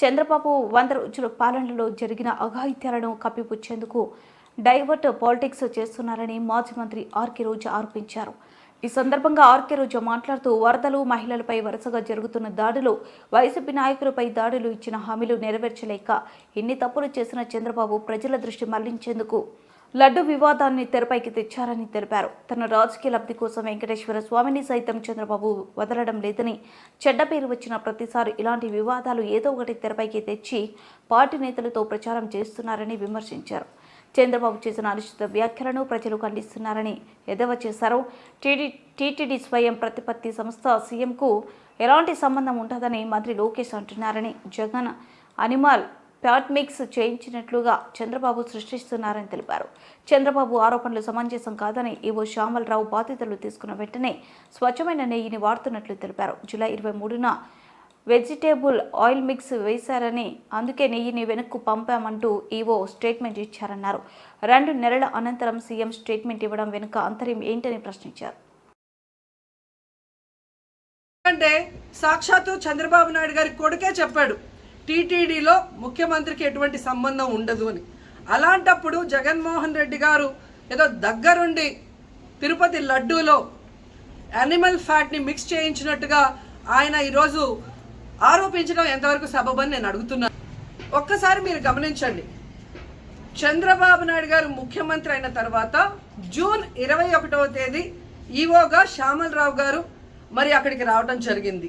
చంద్రబాబు వంద రోజుల పాలనలో జరిగిన అఘాయిత్యాలను కప్పిపుచ్చేందుకు డైవర్ట్ పాలిటిక్స్ చేస్తున్నారని మాజీ మంత్రి ఆర్కే రోజా ఆరోపించారు. ఈ సందర్భంగా ఆర్కే రోజా మాట్లాడుతూ వరదలు మహిళలపై వరుసగా జరుగుతున్న దాడులు వైసీపీ నాయకులపై దాడులు ఇచ్చిన హామీలు నెరవేర్చలేక ఎన్ని తప్పులు చేసిన చంద్రబాబు ప్రజల దృష్టి మళ్ళించేందుకు లడ్డు వివాదాన్ని తెరపైకి తెచ్చారని తెలిపారు. తన రాజకీయ లబ్ధి కోసం వెంకటేశ్వర స్వామిని సైతం చంద్రబాబు వదలడం లేదని చెడ్డ పేరు వచ్చిన ప్రతిసారి ఇలాంటి వివాదాలు ఏదో ఒకటి తెరపైకి తెచ్చి పార్టీ నేతలతో ప్రచారం చేస్తున్నారని విమర్శించారు. చంద్రబాబు చేసిన అనుచిత వ్యాఖ్యలను ప్రజలు ఖండిస్తున్నారని ఎదవ చేశారు. టీడీ టీటీడీ స్వయం ప్రతిపత్తి సంస్థ సీఎంకు ఎలాంటి సంబంధం ఉంటుందని మంత్రి లోకేష్ అంటున్నారని జగన్ అనిమల్ ప్యాట్ మిక్స్ చేయించినట్లుగా చంద్రబాబు సృష్టిస్తున్నారని తెలిపారు. చంద్రబాబు ఆరోపణలు సమంజసం కాదని ఈవో శ్యామలరావు బాధితులు తీసుకున్న వెంటనే స్వచ్ఛమైన నెయ్యిని వాడుతున్నట్లు తెలిపారు. జూలై ఇరవై మూడున వెజిటేబుల్ ఆయిల్ మిక్స్ వేశారని అందుకే నెయ్యిని వెనక్కు పంపామంటూ ఈవో స్టేట్మెంట్ ఇచ్చారన్నారు. రెండు నెలల అనంతరం సీఎం స్టేట్మెంట్ ఇవ్వడం వెనుక అంతర్యం ఏంటని ప్రశ్నించారు. అంటే సాక్షాత్తు చంద్రబాబు నాయుడు గారి కొడుకే చెప్పాడు. టీటీడీలో ముఖ్యమంత్రికి ఎటువంటి సంబంధం ఉండదు అని. అలాంటప్పుడు జగన్మోహన్ రెడ్డి గారు ఏదో దగ్గరుండి తిరుపతి లడ్డూలో యానిమల్ ఫ్యాట్ని మిక్స్ చేయించినట్టుగా ఆయన ఈరోజు ఆరోపించడం ఎంతవరకు సబబని నేను అడుగుతున్నాను. ఒక్కసారి మీరు గమనించండి. చంద్రబాబు నాయుడు గారు ముఖ్యమంత్రి అయిన తర్వాత జూన్ ఇరవై ఒకటవ తేదీ ఈవోగా శ్యామలరావు గారు మరి అక్కడికి రావడం జరిగింది.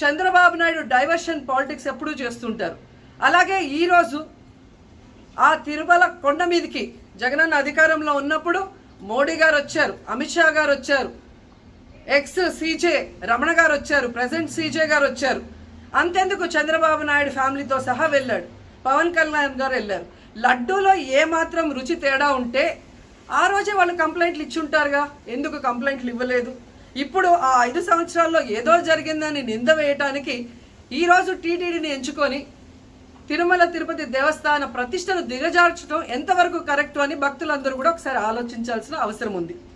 చంద్రబాబు నాయుడు డైవర్షన్ పాలిటిక్స్ ఎప్పుడూ చేస్తుంటారు. అలాగే ఈరోజు ఆ తిరుమల కొండ మీదకి జగనన్న అధికారంలో ఉన్నప్పుడు మోడీ గారు వచ్చారు అమిత్ షా గారు వచ్చారు ఎక్స్ సీజే రమణ గారు వచ్చారు ప్రజెంట్ సీజే గారు వచ్చారు. అంతెందుకు చంద్రబాబు నాయుడు ఫ్యామిలీతో సహా వెళ్ళాడు. పవన్ కళ్యాణ్ గారు వెళ్ళారు. లడ్డూలో ఏ మాత్రం రుచి తేడా ఉంటే ఆ రోజే వాళ్ళు కంప్లైంట్లు ఇచ్చి ఉంటారుగా. ఎందుకు కంప్లైంట్లు ఇవ్వలేదు? ఇప్పుడు ఆ ఐదు సంవత్సరాల్లో ఏదో జరిగిందని నింద వేయటానికి ఈరోజు టీటీడీని ఎంచుకొని తిరుమల తిరుపతి దేవస్థాన ప్రతిష్టను దిగజార్చడం ఎంతవరకు కరెక్ట్ అని భక్తులందరూ కూడా ఒకసారి ఆలోచించాల్సిన అవసరం ఉంది.